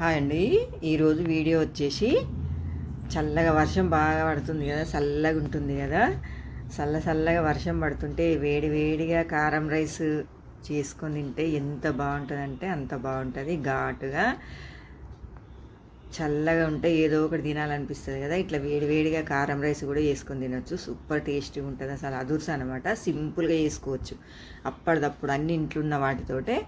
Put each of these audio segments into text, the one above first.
Hi అండి. ఈరోజు video వచ్చేసి చల్లగా వర్షం బాగా పడుతుంది కదా చల్లగా ఉంటుంది కదా. చల్ల చల్లగా వర్షం పడుతుంటే వేడి వేడిగా కారం రైస్ చేసుకొని తింటే ఎంత బాగుంటుందంటే అంత బాగుంటుంది. ఘాటుగా చల్లగా ఉంటే ఏదో ఒకటి తినాలనిపిస్తుంది కదా. ఇట్లా వేడి వేడిగా కారం రైస్ కూడా చేసుకొని తినొచ్చు. సూపర్ టేస్టీగా ఉంటుంది అసలు. అదుర్స్ అనమాట సింపుల్గా చేసుకోవచ్చు. అప్పటిదప్పుడు అన్ని ఇంట్లో ఉన్న వాటితోటే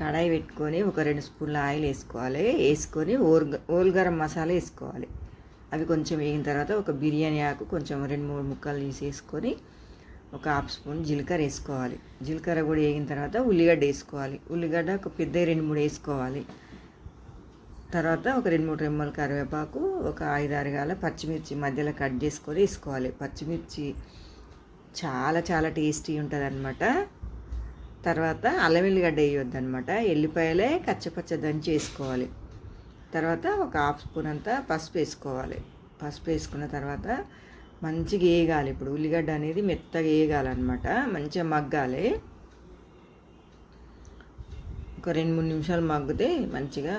కడాయి పెట్టుకొని ఒక రెండు స్పూన్ల ఆయిల్ వేసుకోవాలి. వేసుకొని ఓల్ ఓల్ గరం మసాలా వేసుకోవాలి. అవి కొంచెం వేగిన తర్వాత ఒక బిర్యానీ ఆకు కొంచెం రెండు మూడు ముక్కలు తీసి వేసుకొని ఒక హాఫ్ స్పూన్ జీలకర్ర వేసుకోవాలి. జీలకర్ర కూడా వేగిన తర్వాత ఉల్లిగడ్డ వేసుకోవాలి. ఉల్లిగడ్డ ఒక పెద్ద రెండు మూడు వేసుకోవాలి. తర్వాత ఒక రెండు మూడు రెమ్మల కరివేపాకు ఒక ఐదు ఆరుగాల పచ్చిమిర్చి మధ్యలో కట్ చేసుకొని వేసుకోవాలి. పచ్చిమిర్చి చాలా చాలా టేస్టీ ఉంటుంది అనమాట తర్వాత అల్లం వెల్లిగడ్డ వేయొద్దు అనమాట ఎల్లిపాయలే కచ్చపచ్చ దంచి వేసుకోవాలి తర్వాత ఒక హాఫ్ స్పూన్ అంతా పసుపు వేసుకోవాలి. పసుపు వేసుకున్న తర్వాత మంచిగా వేయగాలి ఇప్పుడు ఉల్లిగడ్డ అనేది మెత్తగా వేయగాలన్నమాట మంచిగా మగ్గాలి. ఒక రెండు మూడు నిమిషాలు మగ్గితే మంచిగా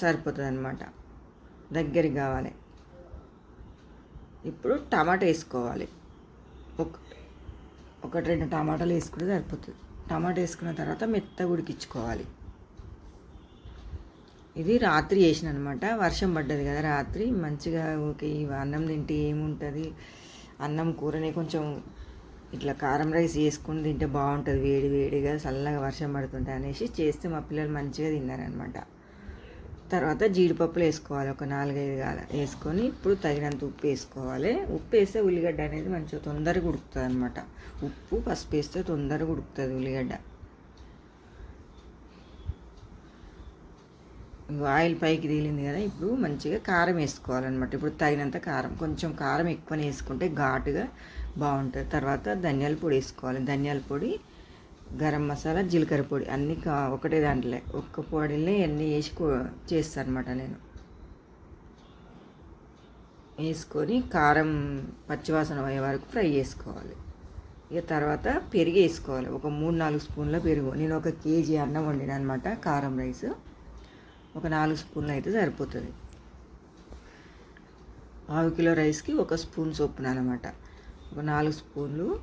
సరిపోతుంది అనమాట దగ్గరికి కావాలి. ఇప్పుడు టమాటా వేసుకోవాలి. ఒక ఒకటి రెండు టమాటాలు వేసుకుంటే సరిపోతుంది. టమాటా వేసుకున్న తర్వాత మెత్తగా ఉడికించుకోవాలి. ఇది రాత్రి చేసిన అనమాట వర్షం పడ్డది కదా రాత్రి. మంచిగా ఓకే అన్నం తింటే ఏముంటుంది? అన్నం కూరనే కొంచెం ఇట్లా కారం రైస్ చేసుకుని తింటే బాగుంటుంది వేడి వేడిగా చల్లగా వర్షం పడుతుంటే అనేసి చేస్తే మా పిల్లలు మంచిగా తిన్నారనమాట. తర్వాత జీడిపప్పులు వేసుకోవాలి. ఒక నాలుగైదు కాల వేసుకొని ఇప్పుడు తగినంత ఉప్పు వేసుకోవాలి. ఉప్పు వేస్తే ఉల్లిగడ్డ అనేది మంచిగా తొందరగా ఉడుకుతుంది అనమాట ఉప్పు పసుపు వేస్తే తొందరగా ఉడుకుతుంది ఉల్లిగడ్డ. ఆయిల్ పైకి తేలింది కదా ఇప్పుడు మంచిగా కారం వేసుకోవాలన్నమాట. ఇప్పుడు తగినంత కారం కొంచెం కారం ఎక్కువనే వేసుకుంటే ఘాటుగా బాగుంటుంది. తర్వాత ధనియాల పొడి వేసుకోవాలి. ధనియాల పొడి గరం మసాలా జీలకర్ర పొడి అన్నీ కా ఒకటే దాంట్లో. ఒక్క పొడిలో అన్నీ వేసి చేస్తాను అనమాట నేను. వేసుకొని కారం పచ్చివాసన అయ్యే వరకు ఫ్రై చేసుకోవాలి. ఇక తర్వాత పెరుగు వేసుకోవాలి. ఒక మూడు నాలుగు స్పూన్ల పెరుగు. నేను ఒక కేజీ అన్నం వండిన అనమాట కారం రైస్. ఒక నాలుగు స్పూన్లు అయితే సరిపోతుంది. పావు కిలో రైస్కి ఒక స్పూన్ చొప్పున అనమాట. ఒక నాలుగు స్పూన్లు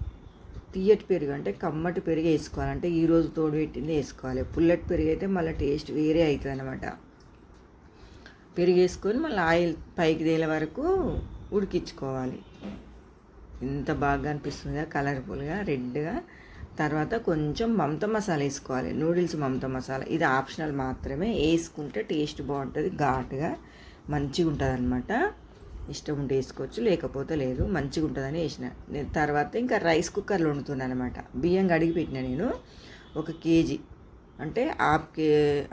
తీయటి పెరుగు అంటే కమ్మటి పెరుగు వేసుకోవాలి. అంటే ఈరోజు తోడు పెట్టింది వేసుకోవాలి. పుల్లటి పెరుగు అయితే మళ్ళీ టేస్ట్ వేరే అవుతుంది అనమాట పెరుగు వేసుకొని మళ్ళీ ఆయిల్ పైకి తేలే వరకు ఉడికించుకోవాలి. ఎంత బాగా అనిపిస్తుందో కలర్ఫుల్గా రెడ్గా. తర్వాత కొంచెం మమత మసాలా వేసుకోవాలి. నూడిల్స్ మమత మసాలా. ఇది ఆప్షనల్ మాత్రమే. వేసుకుంటే టేస్ట్ బాగుంటుంది ఘాటుగా మంచిగా ఉంటుంది అనమాట ఇష్టం ఉంటే వేసుకోవచ్చు లేకపోతే లేదు మంచిగా ఉంటుందని వేసిన నేను తర్వాత ఇంకా రైస్ కుక్కర్లో వండుతున్నాను అనమాట బియ్యం కడిగి పెట్టిన నేను ఒక కేజీ. అంటే హాఫ్ కే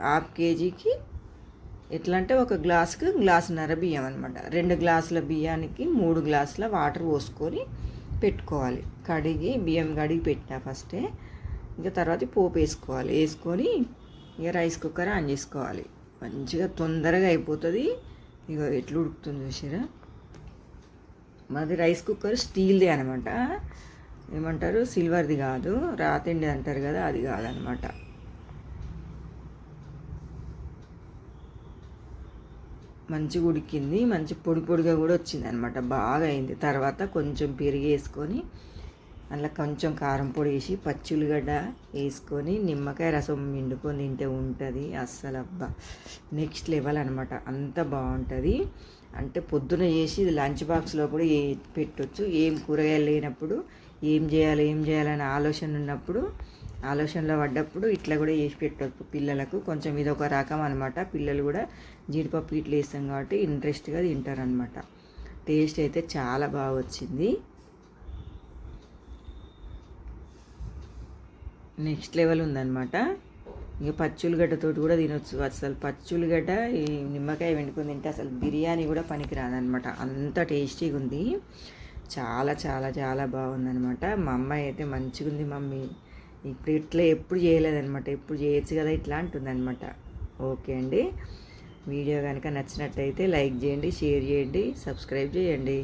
హాఫ్ కేజీకి ఎట్లా అంటే ఒక గ్లాసుకు గ్లాసున్నర బియ్యం అనమాట రెండు గ్లాసుల బియ్యానికి మూడు గ్లాసుల వాటర్ పోసుకొని పెట్టుకోవాలి. కడిగి బియ్యం కడిగి పెట్టిన ఫస్టే. ఇంకా తర్వాత పోపు వేసుకోవాలి. వేసుకొని ఇక రైస్ కుక్కర్ ఆన్ చేసుకోవాలి. మంచిగా తొందరగా అయిపోతుంది. ఇక ఎట్లా ఉడుకుతుంది చూసారా మాది రైస్ కుక్కర్ స్టీల్ది అనమాట. ఏమంటారు? సిల్వర్ది కాదు. రాతిండి అంటారు కదా అది కాదనమాట. మంచిగా ఉడికింది. మంచి పొడి పొడిగా కూడా వచ్చింది అనమాట బాగా అయింది తర్వాత కొంచెం పెరిగి వేసుకొని అందులో కొంచెం కారం పొడి వేసి పచ్చి ఉల్లిగడ్డ వేసుకొని నిమ్మకాయ రసం నిండుకొని తింటే ఉంటుంది. అస్సలు అబ్బా నెక్స్ట్ లెవెల్ అనమాట. అంత బాగుంటుంది. అంటే పొద్దున చేసి ఇది లంచ్ బాక్స్లో కూడా ఏ పెట్టొచ్చు. ఏం కూరగాయలు లేనప్పుడు ఏం చేయాలి ఏం చేయాలని ఆలోచన ఉన్నప్పుడు ఆలోచనలో పడ్డప్పుడు ఇట్లా కూడా చేసి పెట్టవచ్చు పిల్లలకు. కొంచెం ఇది ఒక రకం అనమాట పిల్లలు కూడా జీడిపప్పు ఇట్లా వేస్తాం కాబట్టి ఇంట్రెస్ట్గా తింటారనమాట టేస్ట్ అయితే చాలా బాగా వచ్చింది. నెక్స్ట్ లెవెల్ ఉందన్నమాట. ఇక పచ్చులగడ్డతోటి కూడా తినొచ్చు. అసలు పచ్చులగడ్డ ఈ నిమ్మకాయ వెండుకొని తింటే అసలు బిర్యానీ కూడా పనికిరాదనమాట అంత టేస్టీగా ఉంది. చాలా చాలా చాలా బాగుందనమాట మా అమ్మాయి అయితే మంచిగా ఉంది మమ్మీ. ఇప్పుడు ఇట్లా ఎప్పుడు చేయలేదనమాట ఎప్పుడు చేయొచ్చు కదా ఇట్లా అంటుందన్నమాట. ఓకే అండి. వీడియో కనుక నచ్చినట్టయితే లైక్ చేయండి షేర్ చేయండి సబ్స్క్రైబ్ చేయండి.